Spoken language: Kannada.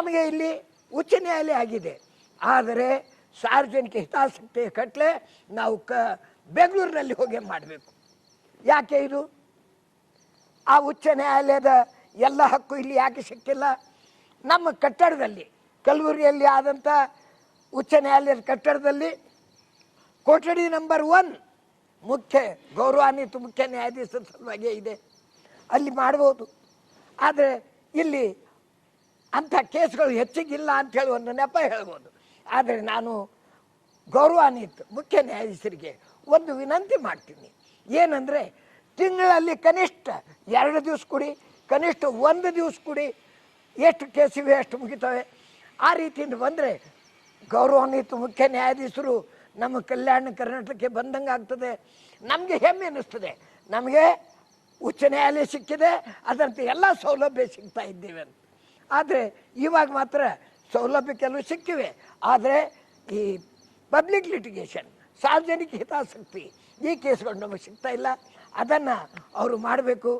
ನಮಗೆ ಇಲ್ಲಿ ಉಚ್ಚ ನ್ಯಾಯಾಲಯ ಆಗಿದೆ. ಆದರೆ ಸಾರ್ವಜನಿಕ ಹಿತಾಸಕ್ತಿಯ ಕಟ್ಲೆ ನಾವು ಕ, ಬೆಂಗಳೂರಿನಲ್ಲಿ ಹೋಗಿ ಮಾಡಬೇಕು? ಯಾಕೆ ಇದು? ಆ ಉಚ್ಚ ನ್ಯಾಯಾಲಯದ ಎಲ್ಲ ಹಕ್ಕು ಇಲ್ಲಿ ಯಾಕೆ ಸಿಕ್ಕಿಲ್ಲ? ನಮ್ಮ ಕಟ್ಟಡದಲ್ಲಿ, ಕಲಬುರಗಿಯಲ್ಲಿ ಆದಂಥ ಉಚ್ಚ ನ್ಯಾಯಾಲಯದ ಕಟ್ಟಡದಲ್ಲಿ ಕೊಠಡಿ ನಂಬರ್ ಒನ್ ಮುಖ್ಯ, ಗೌರವಾನ್ವಿತ ಮುಖ್ಯ ನ್ಯಾಯಾಧೀಶರ ಸಲುವಾಗಿ ಇದೆ. ಅಲ್ಲಿ ಮಾಡ್ಬೋದು. ಆದರೆ ಇಲ್ಲಿ ಅಂಥ ಕೇಸ್ಗಳು ಹೆಚ್ಚಿಗಿಲ್ಲ ಅಂಥೇಳಿ ಒಂದು ನೆಪ ಹೇಳ್ಬೋದು. ಆದರೆ ನಾನು ಗೌರವಾನ್ವಿತ ಮುಖ್ಯ ನ್ಯಾಯಾಧೀಶರಿಗೆ ಒಂದು ವಿನಂತಿ ಮಾಡ್ತೀನಿ. ಏನಂದರೆ ತಿಂಗಳಲ್ಲಿ ಕನಿಷ್ಠ ಎರಡು ದಿವಸ ಕೊಡಿ, ಕನಿಷ್ಠ ಒಂದು ದಿವಸ ಕೊಡಿ, ಎಷ್ಟು ಕೇಸಿವೆ ಎಷ್ಟು ಮುಗಿತವೆ. ಆ ರೀತಿಯಿಂದ ಬಂದರೆ ಗೌರವಾನ್ವಿತ ಮುಖ್ಯ ನ್ಯಾಯಾಧೀಶರು ನಮ್ಮ ಕಲ್ಯಾಣ ಕರ್ನಾಟಕಕ್ಕೆ ಬಂದಂಗೆ ಆಗ್ತದೆ. ನಮಗೆ ಹೆಮ್ಮೆ ಅನ್ನಿಸ್ತದೆ. ನಮಗೆ ಉಚ್ಚ ನ್ಯಾಯಾಲಯ ಸಿಕ್ಕಿದೆ. ಅದರಂತೆ ಎಲ್ಲ ಸೌಲಭ್ಯ ಸಿಗ್ತಾ ಇದ್ದೇವೆ ಅಂತ. ಆದರೆ ಇವಾಗ ಮಾತ್ರ ಸೌಲಭ್ಯ ಕೆಲವು ಸಿಕ್ಕಿವೆ. ಆದರೆ ಈ ಪಬ್ಲಿಕ್ ಲಿಟಿಗೇಷನ್, ಸಾರ್ವಜನಿಕ ಹಿತಾಸಕ್ತಿ ಈ ಕೇಸ್ಗಳು ನಮಗೆ ಸಿಗ್ತಾ ಇಲ್ಲ. ಅದನ್ನು ಅವರು ಮಾಡಬೇಕು.